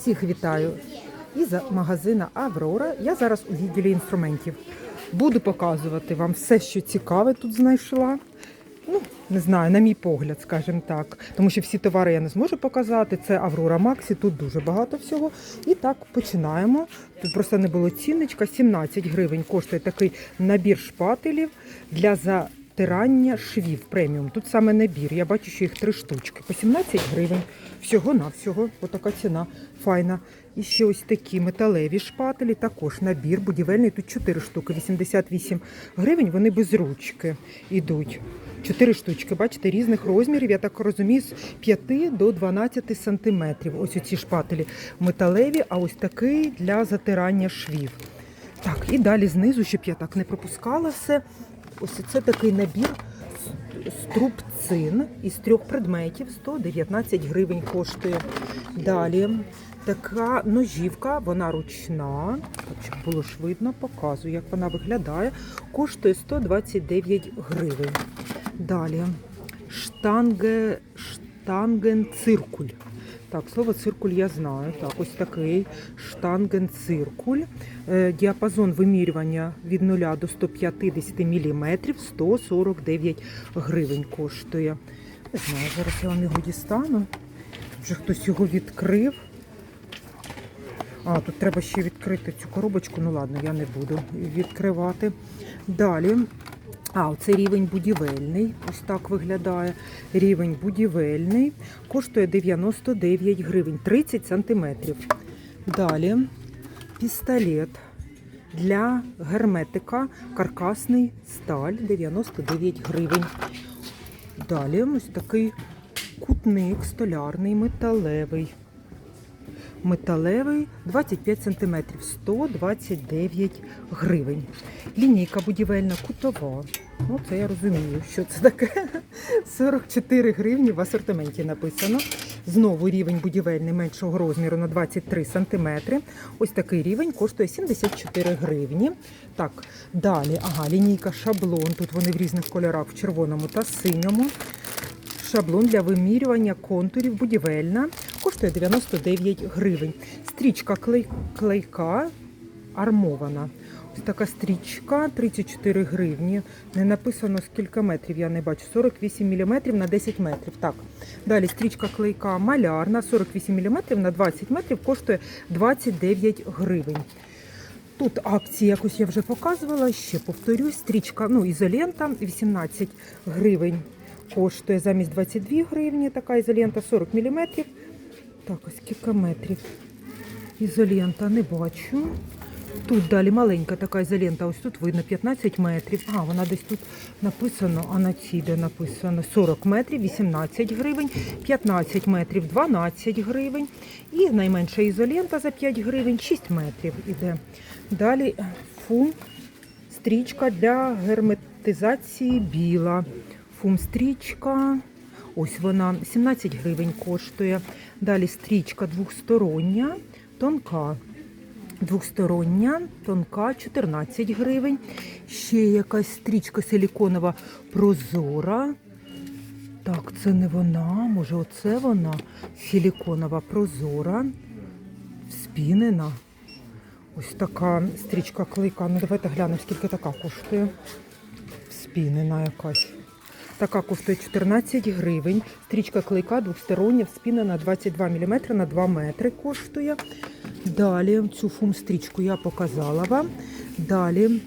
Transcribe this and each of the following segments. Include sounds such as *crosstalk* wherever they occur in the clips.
Всіх вітаю із магазина Аврора. Я зараз у відділі інструментів. Буду показувати вам все, що цікаве тут знайшла. Ну, не знаю, на мій погляд, скажімо так. Тому що всі товари я не зможу показати. Це Аврора Максі, тут дуже багато всього. І так починаємо. Тут просто не було цінничка. 17 гривень коштує такий набір шпателів для затирання швів преміум. Тут саме набір. Я бачу, що їх три штучки. По 17 гривень. Всього на всього. Отака ціна файна. І ще ось такі металеві шпателі, також набір будівельний. Тут 4 штуки, 88 гривень. Вони без ручки йдуть. Чотири штучки, бачите, різних розмірів, я так розумію, з 5 до 12 сантиметрів. Ось ці шпателі металеві, а ось такий для затирання швів. Так, і далі знизу, щоб я так не пропускала все. Ось це такий набір струбцин із трьох предметів. 119 гривень коштує. Далі така ножівка, вона ручна. Щоб було ж видно, показую, як вона виглядає. Коштує 129 гривень. Далі штанге, штангенциркуль. Так, слово циркуль я знаю. Так, ось такий штангенциркуль. Е, Діапазон вимірювання від 0 до 150 мм 149 гривень коштує. Не знаю, зараз я вам його дістану. Вже хтось його відкрив. А, тут треба ще відкрити цю коробочку. Ну ладно, я не буду відкривати. Далі. А, це рівень будівельний. Ось так виглядає. Рівень будівельний. Коштує 99 гривень, 30 сантиметрів. Далі пістолет для герметика, каркасний сталь 99 гривень. Далі ось такий кутник столярний, металевий. Металевий 25 см, 129 гривень. Лінійка будівельна кутова. Ну, це я розумію, що це таке. *laughs* 44 гривні в асортименті написано. Знову рівень будівельний меншого розміру на 23 см. Ось такий рівень коштує 74 гривні. Так, далі, ага, лінійка шаблон. Тут вони в різних кольорах, в червоному та синьому. Шаблон для вимірювання контурів будівельна коштує 99 гривень. Стрічка клей, клейка армована. Ось така стрічка 34 гривні. Не написано скільки метрів, я не бачу. 48 мм на 10 метрів. Так. Далі стрічка клейка малярна 48 мм на 20 метрів коштує 29 гривень. Тут акції якось я вже показувала, ще повторюсь, стрічка, ну, ізолента 18 гривень коштує замість 22 гривні, така ізолента 40 мм. Так, ось кілька метрів. Ізолента не бачу. Тут далі маленька така ізолента, ось тут видно 15 метрів. А, вона десь тут написано, а на цій де написано 40 метрів, 18 гривень, 15 метрів, 12 гривень. І найменша ізолента за 5 гривень, 6 метрів іде. Далі фум стрічка для герметизації біла. Фум стрічка. Ось вона 17 гривень коштує. Далі стрічка двохстороння, тонка. Двохстороння, тонка, 14 гривень. Ще якась стрічка силіконова прозора. Так, це не вона, може, оце вона. Силіконова прозора. Спінена. Ось така стрічка клейка. Ну, давайте глянемо, скільки така коштує. Спінена якась. Така коштує 14 гривень. Стрічка клейка двостороння, спінена 22 мм на 2 метри коштує. Далі цю фум-стрічку я показала вам. Далі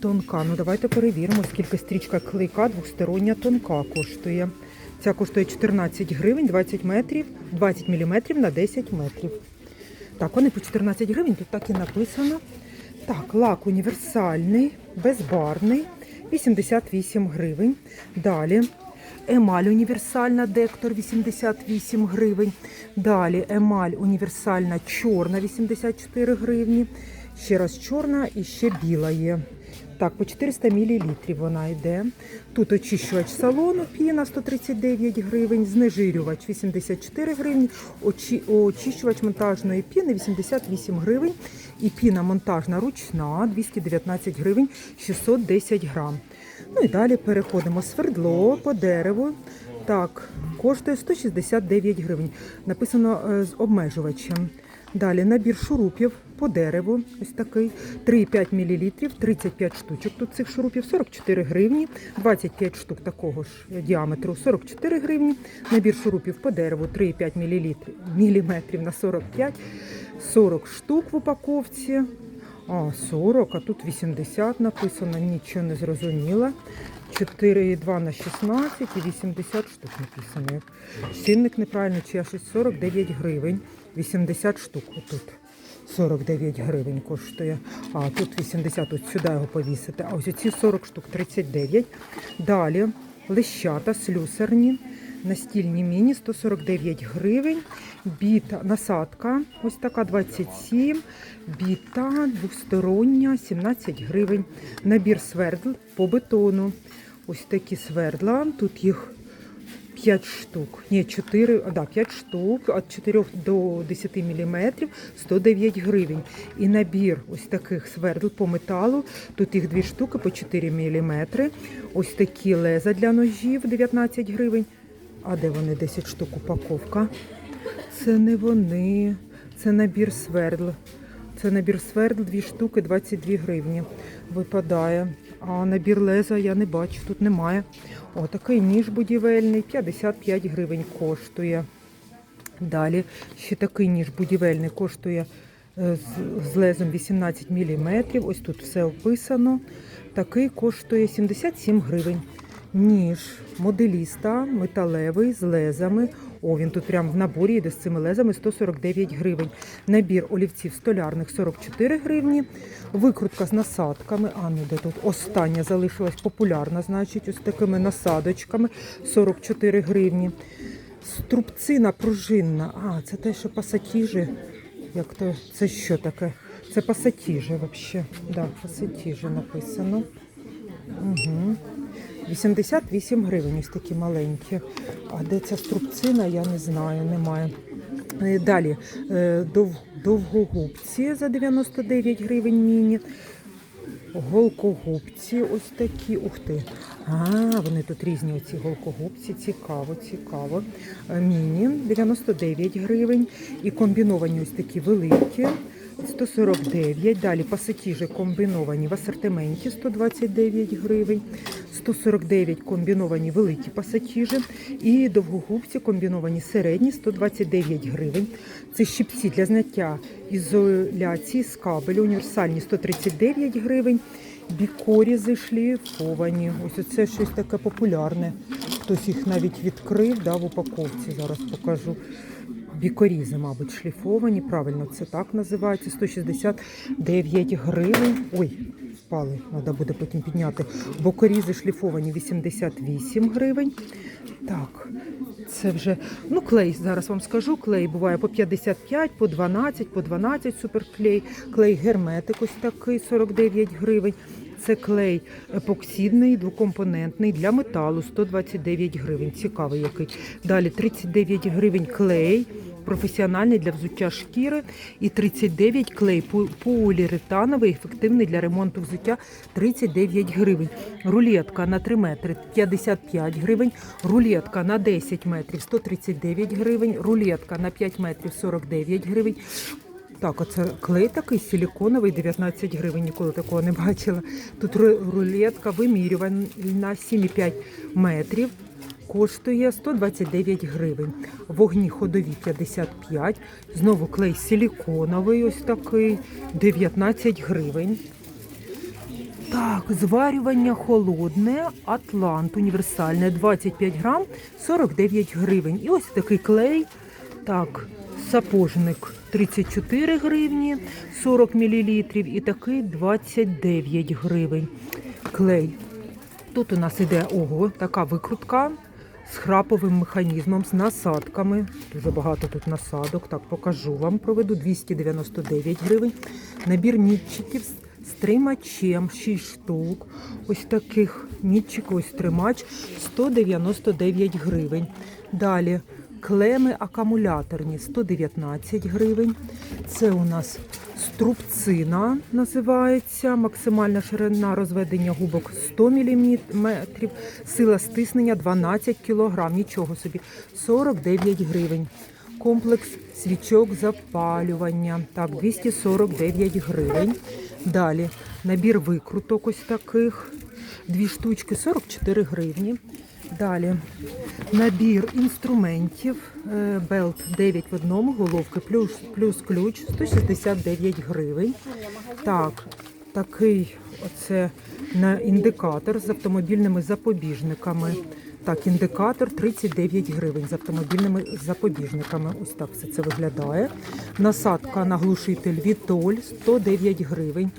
тонка. Ну давайте перевіримо, скільки стрічка клейка двостороння тонка коштує. Ця коштує 14 гривень, 20 метрів, 20 мм на 10 метрів. Так, вони по 14 гривень, тут так і написано. Так, лак універсальний, безбарний, 88 гривень. Далі емаль універсальна дектор 88 гривень. Далі емаль універсальна чорна 84 гривні. Ще раз чорна і ще біла є. Так, по 400 мл вона йде. Тут очищувач салону піна 139 гривень, знежирювач 84 гривні, очі- очищувач монтажної піни 88 гривень. І піна монтажна ручна 219 гривень 610 грам. Ну і далі переходимо свердло по дереву Так, коштує 169 гривень. Написано е, з обмежувачем. Далі набір шурупів по дереву. Ось такий 3,5 мл, 35 штучок. Тут цих шурупів 44 гривні, 25 штук такого ж діаметру 44 гривні. Набір шурупів по дереву 3,5 мл, міліметрів на 45, 40 штук в упаковці. А, 40, а тут 80 написано, нічого не зрозуміло. 4,2 на 16 і 80 штук написано. Цінник неправильно, чи я щось 49 гривень, 80 штук отут. 49 гривень коштує. А тут 80, ось сюди його повісити. А ось ці 40 штук 39. Далі лещата слюсарні. Настільні міні 149 гривень. Біта насадка ось така 27. Біта двостороння 17 гривень. Набір свердл по бетону. Ось такі свердла. Тут їх 5 штук. Ні, 4, а, да, 5 штук від 4 до 10 мм 109 гривень. І набір ось таких свердл по металу. Тут їх 2 штуки по 4 мм. Ось такі леза для ножів 19 гривень. А де вони 10 штук упаковка? Це не вони. Це набір свердл. Це набір свердл, 2 штуки, 22 гривні. Випадає. А набір леза я не бачу, тут немає. О, такий ніж будівельний, 55 гривень коштує. Далі ще такий ніж будівельний коштує е, з, з лезом 18 мм. Ось тут все описано. Такий коштує 77 гривень. Ніж моделіста металевий з лезами. О, він тут прямо в наборі йде з цими лезами 149 гривень. Набір олівців столярних 44 гривні. Викрутка з насадками. А ну де тут остання залишилась популярна, значить, ось такими насадочками 44 гривні. Струбцина пружинна. А, це те, що пасатіжі. Як то, це що таке? Це пасатіжі взагалі. Да, пасатіжі написано. Угу. 88 гривень, ось такі маленькі. А де ця струбцина, я не знаю, немає. Е, Далі е, дов, довгогубці за 99 гривень міні. Голкогубці ось такі. Ух ти. А, вони тут різні оці голкогубці. Цікаво, цікаво. Е, Міні 99 гривень. І комбіновані ось такі великі. 149. Далі пасатіжі комбіновані в асортименті 129 гривень. 149 комбіновані великі пасатіжі. І довгогубці комбіновані середні 129 гривень. Це щипці для зняття ізоляції з кабелю універсальні 139 гривень. Бікорізи шліфовані. Ось оце щось таке популярне. Хтось їх навіть відкрив да, в упаковці. Зараз покажу. Бікорізи, мабуть, шліфовані. Правильно, це так називається. 169 гривень. Ой, впали, треба буде потім підняти. Бокорізи шліфовані 88 гривень. Так, це вже. Ну, клей, зараз вам скажу. Клей буває по 55, по 12, по 12 суперклей. Клей герметик ось такий 49 гривень. Це клей епоксидний, двокомпонентний для металу 129 гривень. Цікавий який. Далі 39 гривень клей. Професіональний для взуття шкіри і 39 клей поліуретановий, ефективний для ремонту взуття 39 гривень. Рулетка на 3 метри 55 гривень. Рулетка на 10 метрів 139 гривень. Рулетка на 5 метрів 49 гривень. Так, оце клей такий силіконовий, 19 гривень, ніколи такого не бачила. Тут ру- рулетка вимірювана 7,5 метрів. Коштує 129 гривень. Вогні ходові 55. Знову клей силіконовий, ось такий, 19 гривень. Так, зварювання холодне, Атлант універсальне 25 грам, 49 гривень. І ось такий клей. Так, сапожник 34 гривні, 40 мл. І такий 29 гривень. Клей. Тут у нас іде ого, така викрутка з храповим механізмом, з насадками. Дуже багато тут насадок. Так, покажу вам. Проведу 299 гривень. Набір мітчиків з тримачем, 6 штук. Ось таких мітчик, ось тримач 199 гривень. Далі Клеми акумуляторні 119 гривень. Це у нас струбцина називається. Максимальна ширина розведення губок 100 мм. Сила стиснення 12 кг. Нічого собі. 49 гривень. Комплекс свічок запалювання. Так, 249 гривень. Далі набір викруток ось таких. Дві штучки 44 гривні. Далі набір інструментів. Белт 9 в одному, головки плюс, плюс ключ 169 гривень. Так, такий оце на індикатор з автомобільними запобіжниками. Так, індикатор 39 гривень з автомобільними запобіжниками. Ось так все це виглядає. Насадка на глушитель Вітоль 109 гривень.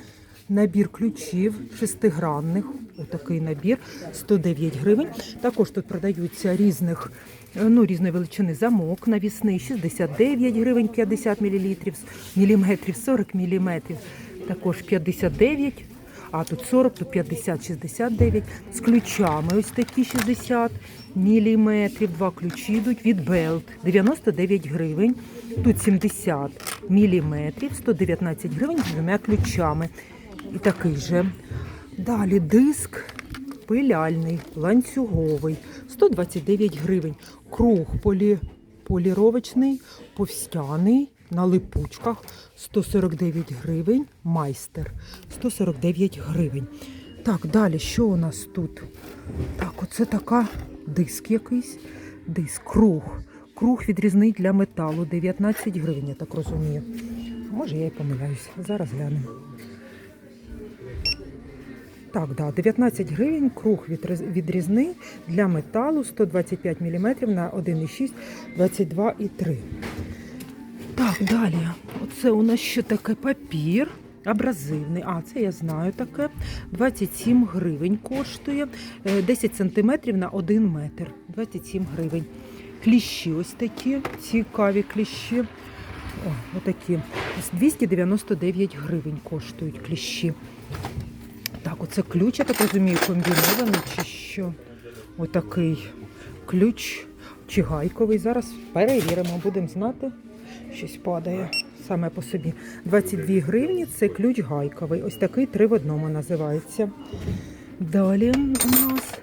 Набір ключів шестигранних, отакий набір 109 гривень. Також тут продаються різних, е, ну, різної величини замок навісний 69 гривень 50 мл, міліметрів 40 міліметрів. Також 59, а тут 40, тут 50, 69. З ключами ось такі 60 міліметрів. Два ключі йдуть від Белт 99 гривень. Тут 70 міліметрів, 119 гривень з двома ключами. І такий же. Далі диск пиляльний, ланцюговий, 129 гривень. Круг полі, поліровочний, повстяний на липучках 149 гривень. Майстер 149 гривень. Так, далі, що у нас тут? Так, оце така диск якийсь. Диск, круг. Круг відрізний для металу 19 гривень, я так розумію. Може, я і помиляюсь. Зараз глянемо. Так, да, 19 гривень, круг відрізний для металу 125 мм на 1,6, 22,3. Так, далі. Оце у нас що таке папір абразивний. А, це я знаю таке. 27 гривень коштує. Е, 10 сантиметрів на 1 метр. 27 гривень. Кліщі ось такі, цікаві кліщі. О, отакі. 299 гривень коштують кліщі. Так, оце ключ, я так розумію, комбінований чи що. Отакий ключ чи гайковий. Зараз перевіримо, будемо знати. Щось падає саме по собі. 22 гривні це ключ гайковий. Ось такий три в одному називається. Далі у нас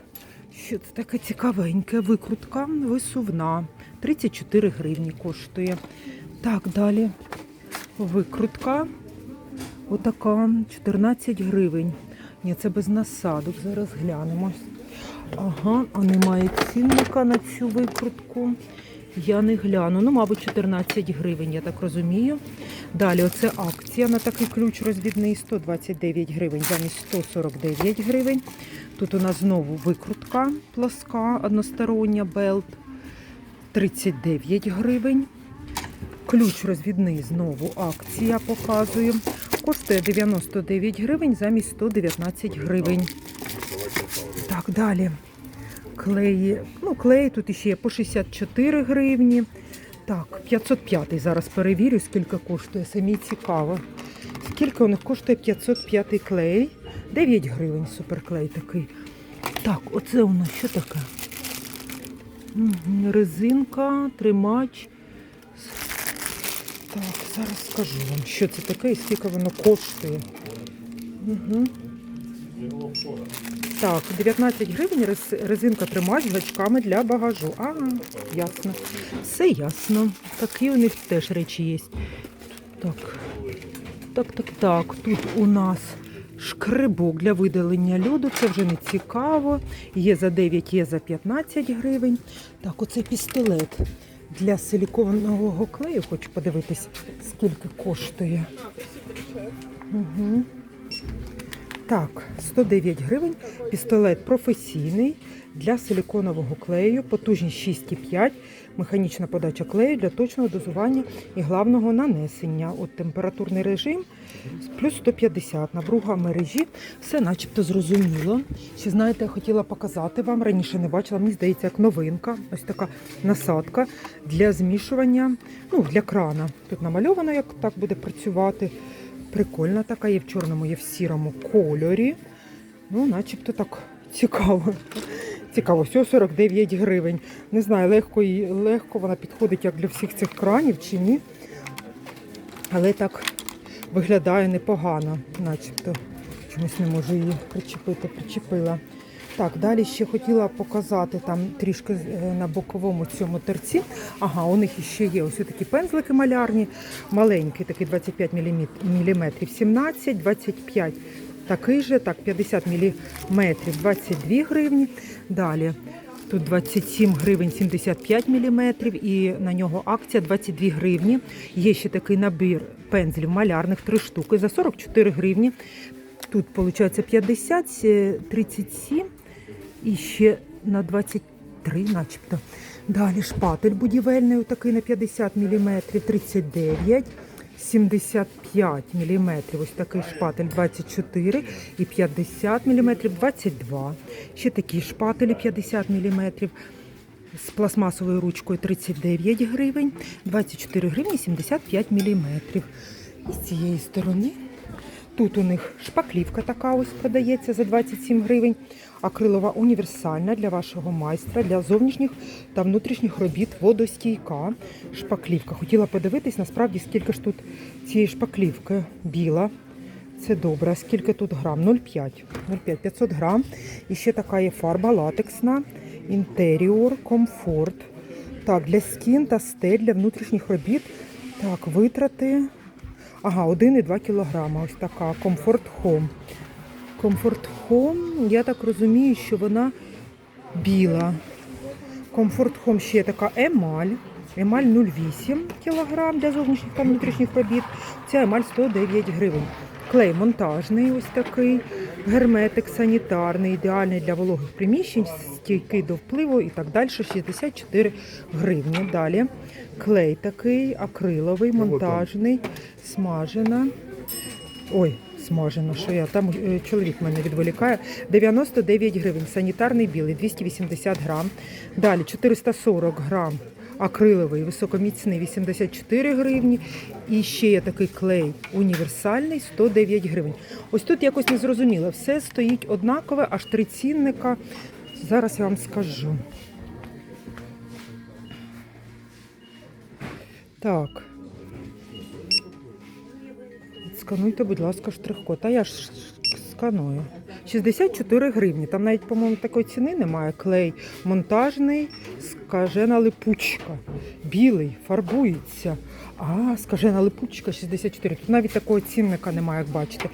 що це таке цікавеньке. Викрутка висувна. 34 гривні коштує. Так, далі викрутка. Отака 14 гривень. Ні, це без насадок. Зараз глянемо. Ага, а немає цінника на цю викрутку. Я не гляну. Ну, мабуть, 14 гривень, я так розумію. Далі, оце акція на такий ключ розвідний 129 гривень замість 149 гривень. Тут у нас знову викрутка плоска, одностороння, белт 39 гривень. Ключ розвідний знову акція показую. Коштує 99 гривень замість 119 гривень. Так, далі. Клеї. Ну, клей тут ще є по 64 гривні. Так, 505 зараз перевірю, скільки коштує. Самі цікаво. Скільки у них коштує 505 клей? 9 гривень суперклей такий. Так, оце у нас що таке? Резинка, тримач. Так, зараз скажу вам, що це таке і скільки воно коштує. Угу. Так, 19 гривень резинка тримач з гачками для багажу. А, ясно. Все ясно. Такі у них теж речі є. Так. Так, так, так. Тут у нас шкребок для видалення льоду. Це вже не цікаво. Є за 9, є за 15 гривень. Так, оце пістолет для силіконового клею. Хочу подивитись, скільки коштує. Угу. Так, 109 гривень. Пістолет професійний для силіконового клею, потужність 6,5, механічна подача клею для точного дозування і главного нанесення. От температурний режим плюс 150. Напруга мережі. Все начебто зрозуміло. Ще знаєте, я хотіла показати вам, раніше не бачила, мені здається, як новинка. Ось така насадка для змішування, ну, для крана. Тут намальовано, як так буде працювати. Прикольна така, є в чорному, є в сірому кольорі. Ну, начебто так цікаво. Цікаво, всього 49 гривень. Не знаю, легко і легко вона підходить як для всіх цих кранів чи ні. Але так виглядає непогано, начебто. Чомусь не можу її причепити, причепила. Так, далі ще хотіла показати там трішки е, на боковому цьому терці. Ага, у них ще є ось такі пензлики малярні, маленький, такий 25 мм, 17, 25 такий же, так, 50 мм, 22 гривні. Далі Тут 27 гривень 75 мм і на нього акція 22 гривні. Є ще такий набір пензлів малярних, 3 штуки за 44 гривні. Тут виходить 50, е, 37 і ще на 23 начебто. Далі шпатель будівельний, такий на 50 мм, 39 75 мм, ось такий шпатель 24 і 50 мм 22. Ще такі шпателі 50 мм з пластмасовою ручкою 39 гривень, 24 гривні 75 мм. І з цієї сторони Тут у них шпаклівка така ось продається за 27 гривень. Акрилова універсальна для вашого майстра, для зовнішніх та внутрішніх робіт водостійка. Шпаклівка. Хотіла подивитись, насправді, скільки ж тут цієї шпаклівки біла. Це добре. Скільки тут грам? 0,5. 0,5, 500 грам. І ще така є фарба латексна, інтеріор, комфорт. Так, для стін та стель, для внутрішніх робіт. Так, витрати. Ага, 1,2 кілограма. Ось така Comfort Home. Comfort Home, я так розумію, що вона біла. Comfort Home ще така емаль. Емаль 0,8 кг для зовнішніх та внутрішніх робіт. Ця емаль 109 гривень. Клей монтажний, ось такий, герметик санітарний, ідеальний для вологих приміщень, стійкий до впливу і так далі. 64 гривні. Далі клей такий, акриловий, монтажний, смажена. Ой, смажена, що я там е, чоловік мене відволікає. 99 гривень. Санітарний білий, 280 грам. Далі 440 грам. Акриловий, високоміцний 84 гривні. І ще є такий клей універсальний 109 гривень. Ось тут якось не зрозуміло. Все стоїть однакове, аж три цінника. Зараз я вам скажу. Так. Скануйте, будь ласка, штрих-код. А я ж сканую. 64 гривні. Там навіть, по-моєму, такої ціни немає. Клей монтажний, скажена липучка. Білий, фарбується. А, скажена липучка 64. Тут навіть такого цінника немає, як бачите.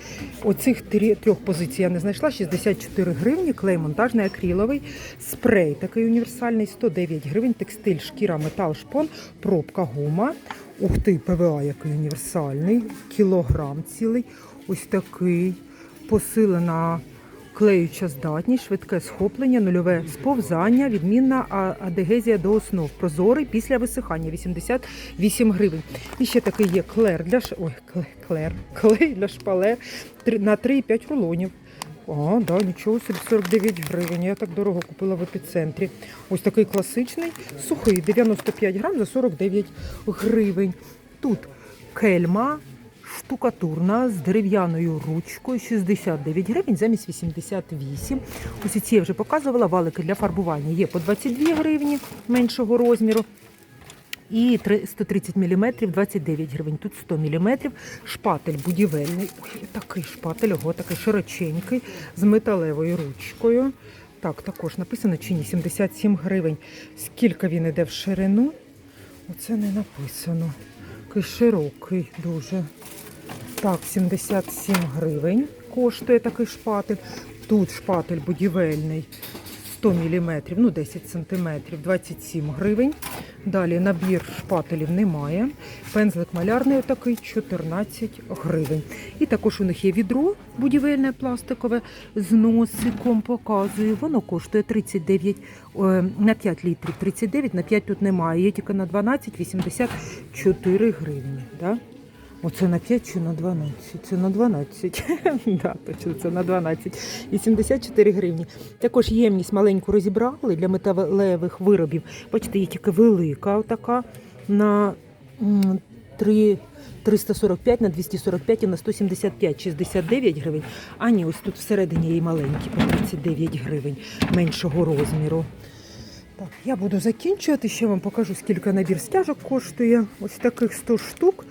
Оцих трьох позицій я не знайшла. 64 гривні, клей монтажний, акриловий, спрей такий універсальний, 109 гривень, текстиль, шкіра, метал, шпон, пробка, гума. Ух ти, ПВА який універсальний, кілограм цілий. Ось такий. Посилена клеюча здатність, швидке схоплення, нульове сповзання, відмінна адегезія до основ. Прозорий після висихання 88 гривень. І ще такий є клер для ш... Ой, клер, *laughs* клей для шпалер на 3,5 рулонів. А, да, нічого собі, 49 гривень. Я так дорого купила в епіцентрі. Ось такий класичний, сухий, 95 грам за 49 гривень. Тут кельма штукатурна з дерев'яною ручкою 69 гривень замість 88. Ось ці я вже показувала. Валики для фарбування є по 22 гривні меншого розміру. І 130 мм 29 гривень. Тут 100 мм. Шпатель будівельний. Ой, такий шпатель, ого, такий широченький, з металевою ручкою. Так, також написано чи ні, 77 гривень. Скільки він іде в ширину? Оце не написано. Такий широкий дуже. Так, 77 гривень коштує такий шпатель. Тут шпатель будівельний 100 мм, ну 10 см, 27 гривень. Далі набір шпателів немає. Пензлик малярний такий 14 гривень. І також у них є відро будівельне пластикове з носиком. Показую. Воно коштує 39 е, на 5 літрів. 39, на 5 тут немає. Є тільки на 12, 84 гривні. Да? Оце на 5 чи на 12? Це на 12. *laughs* да, точно, це на 12. І 74 гривні. Також ємність маленьку розібрали для металевих виробів. Бачите, є тільки велика така на 3, 345 на 245 і на 175, 69 гривень. А ні, ось тут всередині є і маленькі по 39 гривень меншого розміру. Так, я буду закінчувати. Ще вам покажу, скільки набір стяжок коштує. Ось таких 100 штук.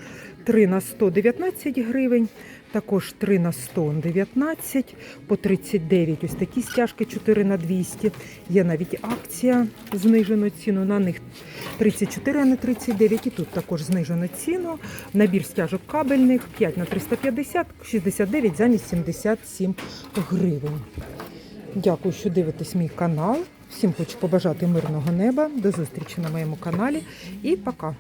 3 на 119 гривень. Також 3 на 119, по 39 ось такі стяжки 4 на 200. Є навіть акція знижено ціну. На них 34 на 39 і тут також знижено ціну. Набір стяжок кабельних 5 на 350, 69 замість 77 гривень. Дякую, що дивитесь мій канал. Всім хочу побажати мирного неба. До зустрічі на моєму каналі і пока.